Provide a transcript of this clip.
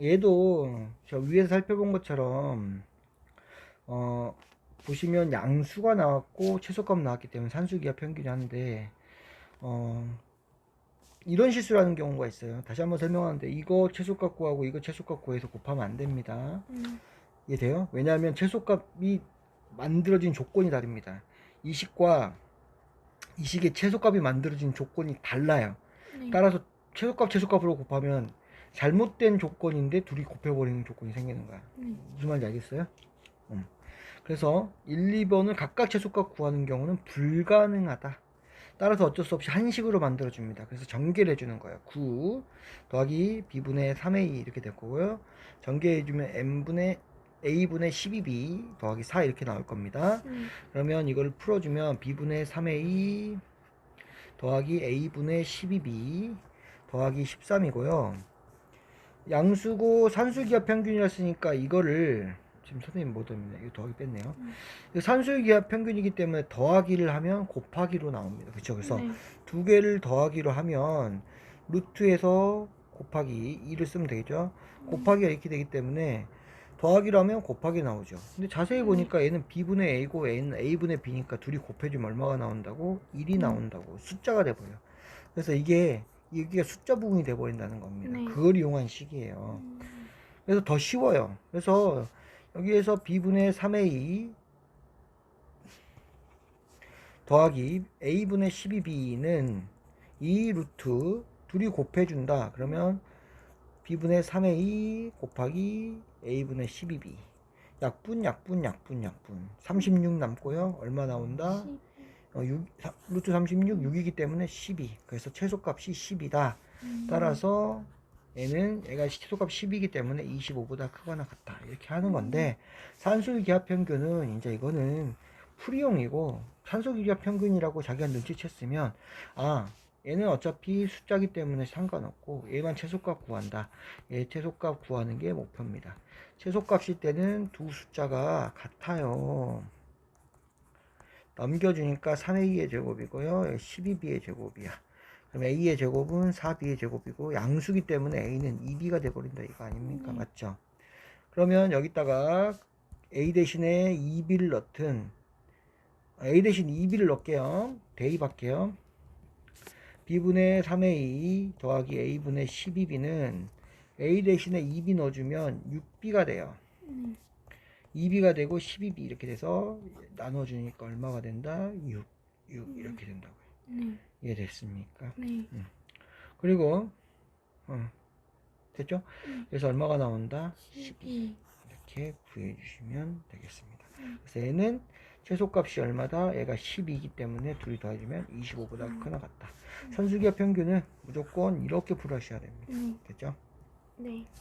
얘도 저 위에서 살펴본 것처럼 어 보시면 양수가 나왔고 최소값 나왔기 때문에 산수기하 평균이 하는데 어 이런 실수를 하는 경우가 있어요. 다시 한번 설명하는데 이거 최소값 구하고 이거 최소값 구해서 곱하면 안 됩니다. 음. 이해돼요? 왜냐하면 최소값이 만들어진 조건이 다릅니다. 이 식과 이 식의 최소값이 만들어진 조건이 달라요. 네. 따라서 최소값 최소값으로 곱하면 잘못된 조건인데 둘이 곱해버리는 조건이 생기는 거야. 네. 무슨 말인지 알겠어요? 음. 그래서 1, 2번을 각각 최소값 구하는 경우는 불가능하다. 따라서 어쩔 수 없이 한식으로 만들어줍니다. 그래서 전개를 해주는 거예요. 9 더하기 b분의 3a 이렇게 될 거고요. 전개해주면 n분의 a분의 12b 더하기 4 이렇게 나올 겁니다. 네. 그러면 이걸 풀어주면 b분의 3a 더하기 a분의 12b 더하기 13이고요. 양수고 산수기하 평균이었으니까 이거를 지금 선생님 못 얻네. 이거 더하기 뺐네요. 음. 이거 산수기하 평균이기 때문에 더하기를 하면 곱하기로 나옵니다. 그렇죠? 그래서 네. 두 개를 더하기로 하면 루트에서 곱하기 2를 쓰면 되겠죠? 곱하기가 이렇게 되기 때문에 더하기로 하면 곱하기 나오죠. 근데 자세히 음. 보니까 얘는 b분의 a고 얘는 a분의 b니까 둘이 곱해주면 얼마가 나온다고? 1이 음. 나온다고. 숫자가 돼버려. 그래서 이게 이게 숫자 부분이 돼버린다는 겁니다. 네. 그걸 이용한 식이에요. 음. 그래서 더 쉬워요. 그래서 여기에서 b분의 3a 더하기 a분의 12b는 이 루트 둘이 곱해준다. 그러면 b분의 3a 곱하기 a분의 12b 약분 약분 약분 약분 36 남고요. 얼마 나온다? 십. 어, 6, 사- 루트 36 6이기 때문에 12 그래서 최소값이 10이다. 음. 따라서 얘는 얘가 최소값 10이기 때문에 25보다 크거나 같다. 이렇게 하는 건데 산술 기하 평균은 이제 이거는 풀이용이고 산술 기하 평균이라고 자기가 눈치챘으면 아 얘는 어차피 숫자기 때문에 상관없고 얘만 최소값 구한다. 얘 최소값 구하는 게 목표입니다. 최소값일 때는 두 숫자가 같아요 넘겨주니까 3a의 제곱이고요. 12b의 제곱이야. 그럼 a의 제곱은 4b의 제곱이고 양수기 때문에 a는 2b가 돼버린다. 이거 아닙니까? 네. 맞죠? 그러면 여기다가 a 대신에 2b를 넣든 a 대신 2b를 넣을게요. 대입할게요. B분의 3a 더하기 a분의 12b는 a 대신에 2b 넣어주면 6b가 돼요. 네. 2b가 되고 12b 이렇게 돼서 나눠주니까 얼마가 된다 6 6 이렇게 된다고요 네. 이해됐습니까 네. 그리고 어, 됐죠? 음. 그래서 얼마가 나온다? 12. 이렇게 구해주시면 되겠습니다. 음. 그래서 얘는 최소값이 얼마다? 얘가 12이기 때문에 둘이 더해주면 25보다 음. 크나 같다. 선수기하 평균은 무조건 이렇게 풀으셔야 됩니다. 네. 됐죠? 네.